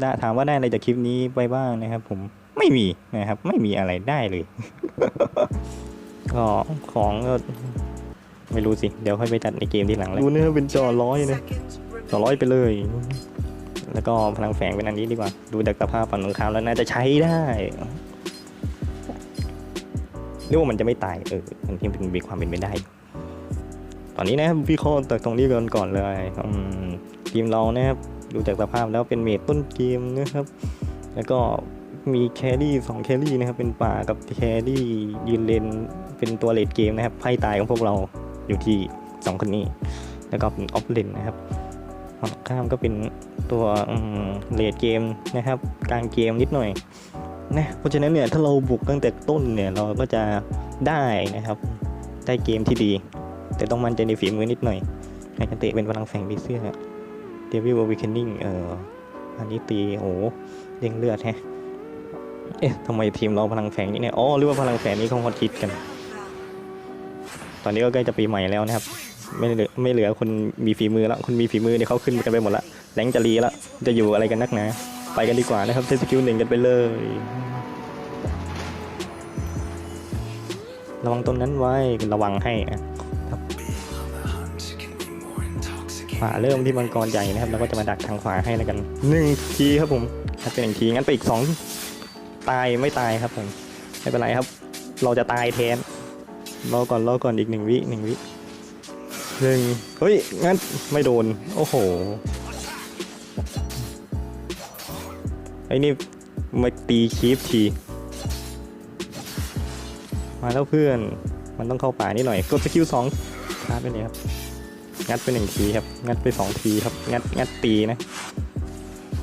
ได้ถามว่าได้อะไรจากคลิปนี้ไปบ้างนะครับ ผมไม่มีนะครับ ไม่มีอะไรได้เลย ก็ของก็ไม่รู้สิ เดี๋ยวค่อยไปจัดในเกมทีหลังแล้วดูนะเป็นจอร้อยนะจอร้อยไปเลย แล้วก็พลังแฝงเป็นอันนี้ดีกว่า ดูจากสภาพฝั่งตรงข้ามแล้วน่าจะใช้ได้หรือว่ามันจะไม่ตายเออมันที่เป็นมีความเป็นไปได้ ตอนนี้นะครับพี่ข้อจากตรงนี้ก่อนก่อนเลยอืมทีมเรานะครับดูจากสภาพแล้วเป็นเมดต้นเกมนะครับ แล้วก็มีแครี่สองแครี่นะครับเป็นป่ากับแครี่ยืนเลนเป็นตัวเลดเกมนะครับไพ่ตายของพวกเราอยู่ที่สองคนนี้ แล้วก็เป็นออฟเลนนะครับฝั่งข้ามก็เป็นตัวเลดเกมนะครับกลางเกมนิดหน่อยนะเพราะฉะนั้นเนี่ยถ้าเราบุกตั้งแต่ต้นเนี่ยเราก็จะได้นะครับได้เกมที่ดี แต่ต้องมั่นใจในฝีมือนิดหน่อยไฮกันเตะเป็นพลังแฝงดีเสื้อ เดวิลวิคเคนนิ่งเอออันนี้ตีโอ้โหเด้งเลือดแฮะเอ๊ะทำไมทีมเราพลังแฝงนี่เนี่ยอ๋อหรือว่าพลังแฝงนี้เขาฮอตฮิตกัน ตอนนี้ก็ใกล้จะปีใหม่แล้วนะครับ ไม่เหลือไม่เหลือคนมีฝีมือแล้วคนมีฝีมือเนี่ยเขาขึ้นกันไปหมดละแรงจะรีแล้วจะอยู่อะไรกันนักนาไปกันดีกว่านะครับเซสกิลหนึ่งกันไปเลย ระวังต้นนั้นไว้ระวังให้นะครับ ขวาเริ่มที่มังกรใหญ่นะครับแล้วก็จะมาดักทางขวาให้แล้วกันหนึ่งทีครับผมถ้าเป็นหนึ่งทีงั้นไปอีกสองตายไม่ตายครับผมไม่เป็นไรครับ เราจะตายแทนรอก่อนรอก่อนอีกหนึ่งวิหนึ่งวิหนึ่งเฮ้ยงั้นไม่โดน โอ้โหไอ้นี่มาตีคีฟทีมาแล้วเพื่อนมันต้องเข้าป่านี่หน่อยกดสกิลสองชาร์จไปเลยครับ งัดไปหนึ่งทีครับ งัดไปสองทีครับ งัดงัดตีนะ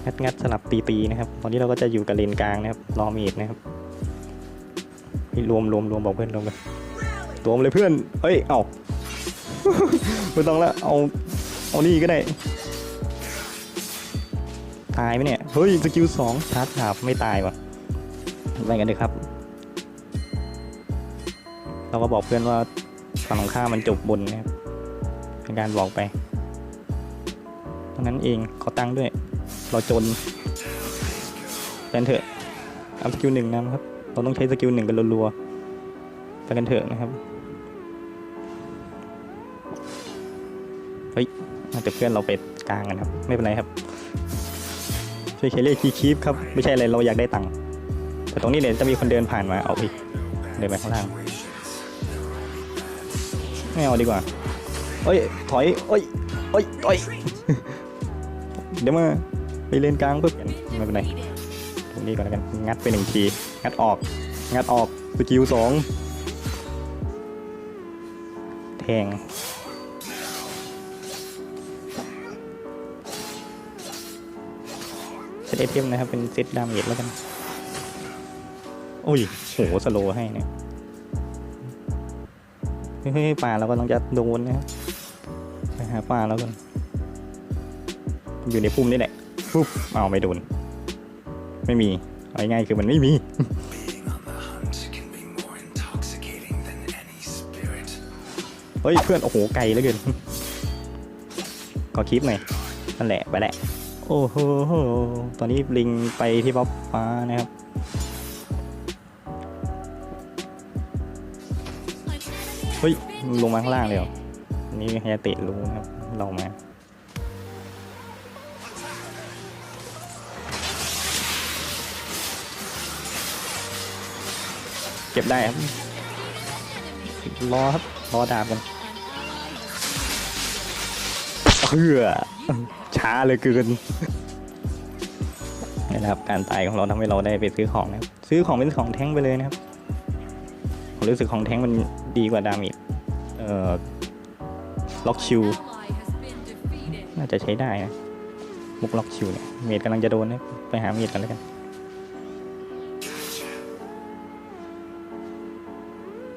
งัดงัดสลับตีตีนะครับ ตอนนี้เราก็จะอยู่กับเลนกลางนะครับ รอเมดนะครับนี่รวมรวมรวมบอกเพื่อนรวมกันรวมเลยเพื่อน เอ้ย เอาไม่ต้องละ เอา เอานี่ก็ได้ ตายไหมเนี่ย เฮ้ย สกิลสองชาร์จดาบไม่ตายว่ะไปกันเลยครับ เราก็บอกเพื่อนว่าฝั่งของข้ามมันจบบนนะครับ เป็นการบอกไปเท่านั้นเองขอตังค์ด้วย เราจนกันเถอะเอาสกิลหนึ่งนะครับ เราต้องใช้สกิลหนึ่งกันรัวๆไปกันเถอะนะครับเฮ้ยแต่เพื่อนเราไปกลางกันครับ ไม่เป็นไรครับ ช่วยเคเล่คีคีฟครับ ไม่ใช่อะไรเราอยากได้ตังค์แต่ตรงนี้เนี่ยจะมีคนเดินผ่านมาเอาอีกเดินไปข้างล่าง ไม่เอาดีกว่า เอ้ยถอยเอ้ยเอ้ยถอยเดี๋ยวมาไปเลนกลางปุ๊บไม่เป็นไรตรงนี้ก่อนแล้วกันงัดไปหนึ่งทีงัดออกงัดออกสกิลสองแทงเซตเอทีเอ็มนะครับเป็นเซตดาเมจแล้วกันโอ้ยโหสโลให้เนี่ย เฮ้ยป่าเราก็ต้องจะโดนนะครับไปหาป่าแล้วกัน อยู่ในพุ่มนี่แหละปุ๊บเอาไม่โดน ไม่มีเอาง่ายๆคือมันไม่มีเฮ้ยเพื่อนโอ้โหไกลเหลือเกินขอคลิปหน่อยนั่นแหละไปแหละ โอ้โหตอนนี้ลิงไปที่บ๊อบฟ้านะครับ เฮ้ย ลงมาข้างล่างเลยเหรออันนี่ไฮยาเตะรู้นะครับ เรามา เก็บได้ครับ รอครับ รอดาบกันเพื่อช้าเลยเกินนี่นะครับการตายของเราทำให้เราได้ไปซื้อของนะครับซื้อของเป็นของแท้งไปเลยนะครับผมรู้สึกของแท้งมัน ดีกว่าดามิดเอ่อล็อกชิวน่าจะใช้ได้นะมุกล็อกชิวเนี่ยเมดกำลังจะโดนนะไปหาเมดกันแล้วกัน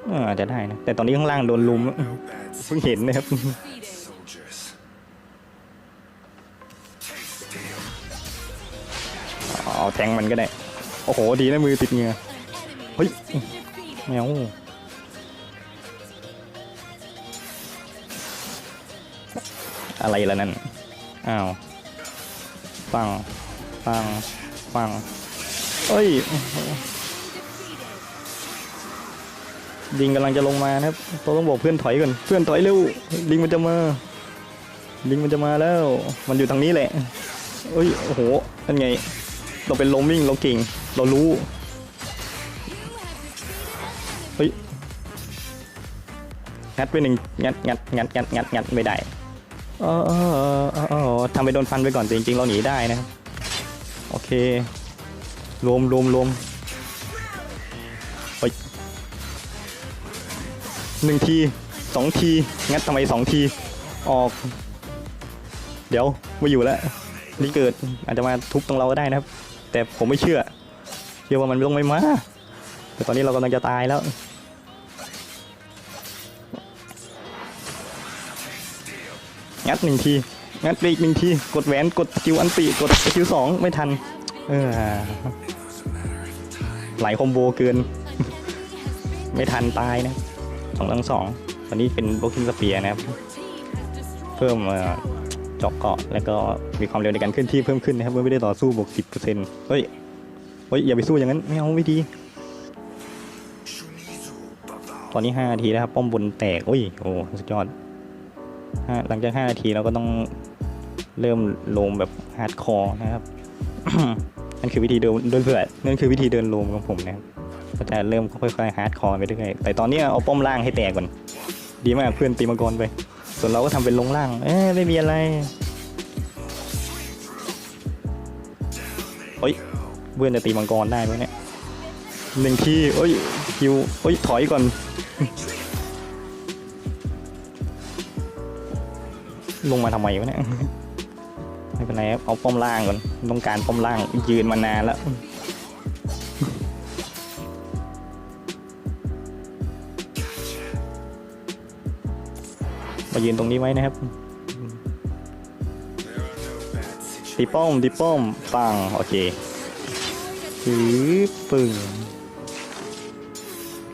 เอออาจจะได้นะ แต่ตอนนี้ข้างล่างโดนลุมเพิ่งเห็นนะครับเอาแทงมันก็ได้ โอ้โห ดีนะมือติดเงือเฮ้ยแมว อะไรล่ะนั่น อ้าวฟังฟังฟัง เอ้ย ลิงกำลังจะลงมานะครับเราต้องบอกเพื่อนถอยก่อน เพื่อนถอยเร็ว ลิงมันจะมา ลิงมันจะมาแล้ว มันอยู่ทางนี้แหละเอ้ย โอ้โห นั่นไง เราเป็นโลมมิ่ง เราเก่ง เรารู้ เฮ้ย งัดไปหนึ่งงัดงัดงัดงัดงัดงัดไม่ได้ เออเออเออทำไปโดนฟันไปก่อนแต่จริงๆ เราหนีได้นะครับโอเครวมรวมรวมเฮ้ยหนึ่งทีสองทีงัดทำไมสองทีออก เดี๋ยวไม่อยู่แล้วนี่เกิดอาจจะมาทุบตรงเราก็ได้นะครับ แต่ผมไม่เชื่อ เชื่อว่ามันต้องไม่มาแต่ตอนนี้เรากำลังจะตายแล้ว งัดหนึ่งที งัดไปอีกหนึ่งที กดแหวน กดสกิลอันติ กดสกิลสองไม่ทัน เออ หลายคอมโบเกิน ไม่ทันตายนะสองตั้งสองตอนนี้เป็นโบคินสเปียนะครับ เพิ่มเอ่อเกาะ แล้วก็มีความเร็วในการเคลื่อนที่เพิ่มขึ้นนะครับ เมื่อไม่ได้ต่อสู้บวกสิบเปอร์เซ็นต์เฮ้ย เฮ้ย อย่าไปสู้อย่างนั้น ไม่เอาไม่ดีตอนนี้ห้านาทีแล้วครับ ป้อมบนแตก โอ้ย โอ้สุดยอด หลังจากห้านาทีเราก็ต้องเริ่มลงแบบฮาร์ดคอร์นะครับ นั่นคือวิธีเดินเดินเผื่อนั่นคือวิธีเดินลงของผมนะครับ ก็จะเริ่มค่อยๆฮาร์ดคอร์ไปเรื่อยๆแต่ตอนนี้เอาป้อมล่างให้แตกก่อน ดีมากเพื่อนตีมังกรไป ส่วนเราก็ทำเป็นลงล่าง เอ้ยไม่มีอะไรเฮ้ย เพื่อนจะตีมังกรได้ไหมเนี่ยหนึ่งทีเอ้ยคิวเอ้ย ถอยก่อน ลงมาทำไมวะเนี่ยไม่เป็นไรครับเอาป้อมล่างก่อนต้องการป้อมล่างยืนมานานแล้วมายืนตรงนี้ไว้นะครับตีป้อมตีป้อมปังโอเคถือปึ่ง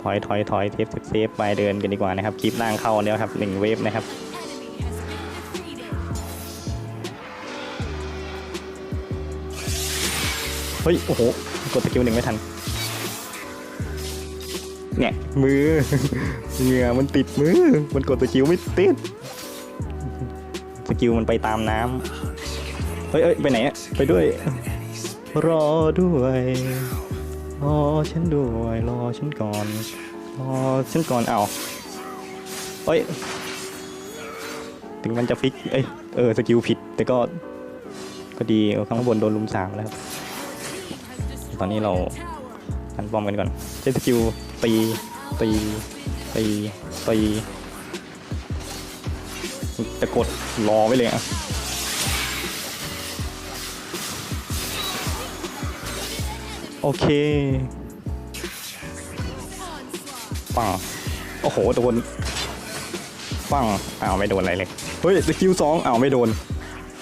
ถอยถอยถอยเทปเซฟไปเดินกันดีกว่านะครับคลิปล่างเข้าแล้วครับหนึ่งเวฟนะครับ เฮ้ย โอ้โห กดสกิลหนึ่งไม่ทัน เนี่ย มือ เหงื่อมันติดมือ มันกดสกิลไม่ติด สกิลมันไปตามน้ำเฮ้ยเอ้ยไปไหนอะไปด้วย รอด้วย รอฉันด้วย รอฉันก่อน รอฉันก่อนเอาเฮ้ย ถึงมันจะฟิก เอ้ย เออ สกิลผิด แต่ก็ ก็ดี ข้างบนโดนลุมสามแล้วครับ ตอนนี้เราทันป้อมกันก่อนใช้สกิลตีตีตีตีจะกดรอไว้เลยอะโอเคปังโอ้โหโดนปังอ้าวไม่โดนอะไรเลย เฮ้ย สกิลสองอ้าวไม่โดน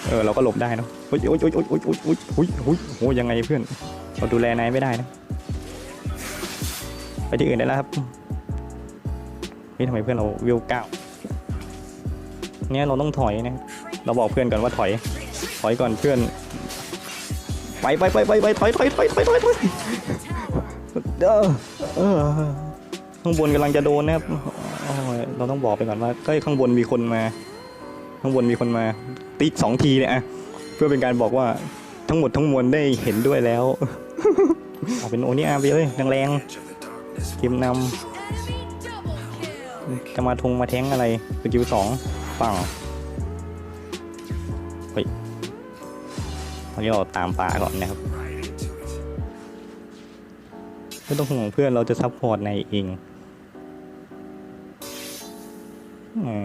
เออเราก็หลบได้เนอะเฮ้ยโอ้ยโอ้ยโอ้ยโอ้ยโอ้ยโอ้ยโอ้ยโอ้ยโอ้ยยังไงเพื่อนเราดูแลนายไม่ได้นะไปที่อื่นได้แล้วครับนี่ทำไมเพื่อนเราวิวเก้าเนี่ยเราต้องถอยนะเราบอกเพื่อนก่อนว่าถอย ถอยก่อนเพื่อน ไปไปไปไปไปถอยถอยถอยถอยถอยถอยเออเออข้างบนกำลังจะโดนนะครับเราต้องบอกไปก่อนว่าใกล้ข้างบนมีคนมา ข้างบนมีคนมา ติ๊กสองทีเนี่ยอะเพื่อเป็นการบอกว่าทั้งหมดทั้งมวลได้เห็นด้วยแล้ว เอาเป็นโอนิอาไปเลยแรงๆทีมนำจะมาทงมาแทงอะไรสกิลสองปังเฮ้ยตอนนี้เราตามป่าก่อนนะครับไม่ต้องห่วงเพื่อนเราจะซัพพอร์ตในเองอ่า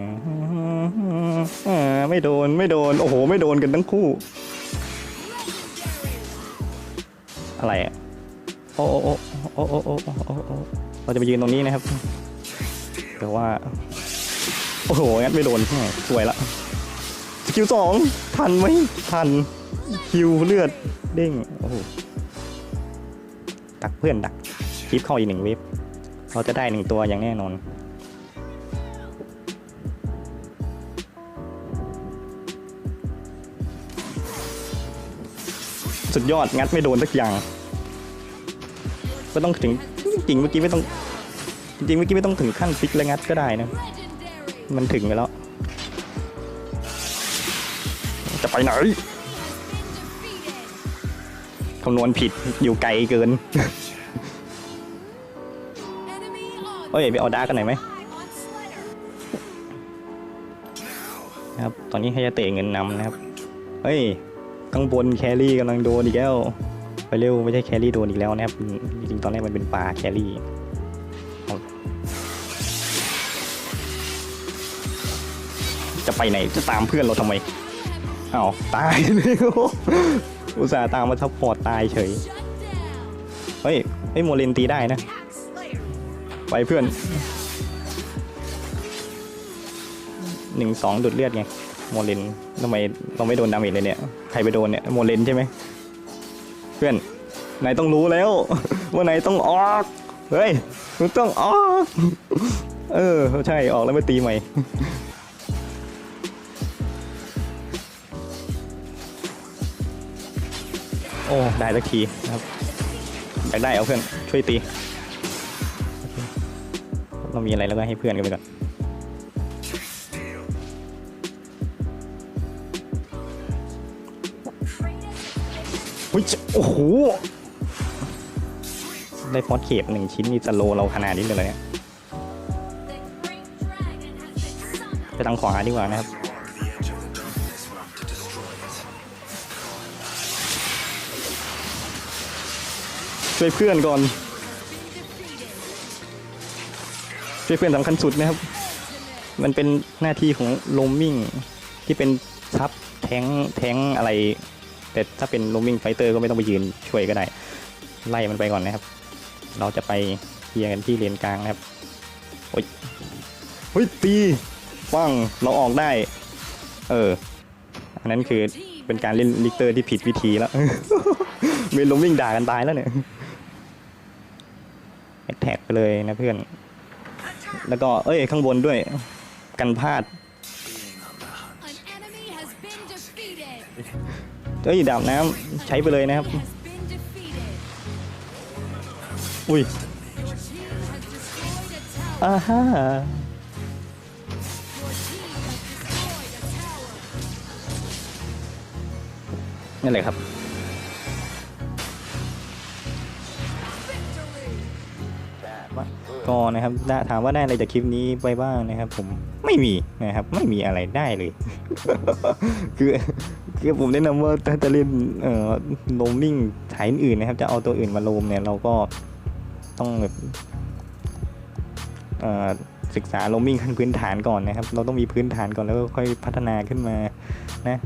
อ่า ไม่โดนไม่โดน โอ้โห ไม่โดนกันทั้งคู่ อะไรอะโอ้โอ้โอ้โอ้โอ้โอ้เราจะไปยืนตรงนี้นะครับแต่ว่า โอ้โหงั้นไม่โดนสวยละสกิลสองทันไหมทันคิวเลือดเด้งโอ้โหดักเพื่อนดักคลิปเข้าอีกหนึ่งเว็บเราจะได้หนึ่งตัวอย่างแน่นอน สุดยอดงัดไม่โดนสักอย่างไม่ต้องถึงจริงเมื่อกี้ไม่ต้อง จริงเมื่อกี้ไม่ต้องถึงขั้นฟิกและงัดก็ได้นะ มันถึงไปแล้ว จะไปไหนคำนวณผิดอยู่ไกลเกินเอ้ยไปเอาดากันหน่อยไหมครับ ตอนนี้ให้ยาเตะเงินนำนะครับ เฮ้ย ข้างบนแครี่กำลังโดนอีกแล้ว ไปเร็วไม่ใช่แครี่โดนอีกแล้วนะครับจริงๆตอนแรกมันเป็นปลาแครี่จะไปไหนจะตามเพื่อนเราทำไมอ้าวตายเลยอุตส่าห์ตามมาซัพพอร์ตตายเฉย เฮ้ยเฮ้ยโมเลนตีได้นะ ไปเพื่อนหนึ่งสองดุดเลือดไง โมเลน ทำไมเราไม่โดนดาเมจเลยเนี่ย ใครไปโดนเนี่ย โมเลนใช่ไหม เพื่อน นายต้องรู้แล้ว ว่านายต้องออก เฮ้ยมึงต้องออก เออ ใช่ ออกแล้วมาตีใหม่ โอ้ ได้สักทีครับ อยากได้เอาเพื่อน ช่วยตี เรามีอะไรแล้วก็ให้เพื่อนกันไปก่อน อุ๊ยโอ้โห ได้ฟอสเคปหนึ่งชิ้นนี่จะโลเราขนาดนี้เลยเนี่ยไปทางขวาดีกว่านะครับช่วยเพื่อนก่อนช่วยเพื่อนสำคัญสุดนะครับ มันเป็นหน้าที่ของโลมมิ่งที่เป็นซับแทงแทงอะไร แต่ถ้าเป็นลมมิ่งไฟเตอร์ก็ไม่ต้องไปยืนช่วยก็ได้ ไล่มันไปก่อนนะครับ เราจะไปเคลียร์กันที่เลนกลางนะครับโอ้ยเฮ้ยตีปังเราออกได้ เออ อันนั้นคือเป็นการเล่นลิกเตอร์ที่ผิดวิธีแล้วเมนลมมิ่งด่ากันตายแล้วเนี่ยแท็กไปเลยนะเพื่อน แล้วก็เอ้ยข้างบนด้วย กันพลาด เอ้ยดาบน้ำใช้ไปเลยนะครับ อุ้ยอ่าฮ่า Your team has destroyed a tower. นั่นแหละครับก็นะครับถามว่าได้อะไรจากคลิปนี้ไปบ้างนะครับ ผมไม่มีนะครับ ไม่มีอะไรได้เลย คือ คือผมแนะนำว่าถ้าจะเล่นเอ่อโลมมิ่งสายอื่นๆนะครับ จะเอาตัวอื่นมาโลมเนี่ยเราก็ต้องแบบเอ่อศึกษาโลมมิ่งขั้นพื้นฐานก่อนนะครับ เราต้องมีพื้นฐานก่อนแล้วก็ค่อยพัฒนาขึ้นมานะ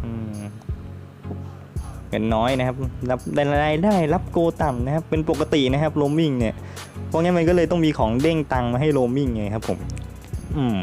เงินน้อยนะครับ รับได้รายได้รับโกต่ำนะครับ เป็นปกตินะครับโลมมิ่งเนี่ยเพราะงั้นมันก็เลยต้องมีของเด้งตังมาให้โรมมิ่งไงครับผม อืม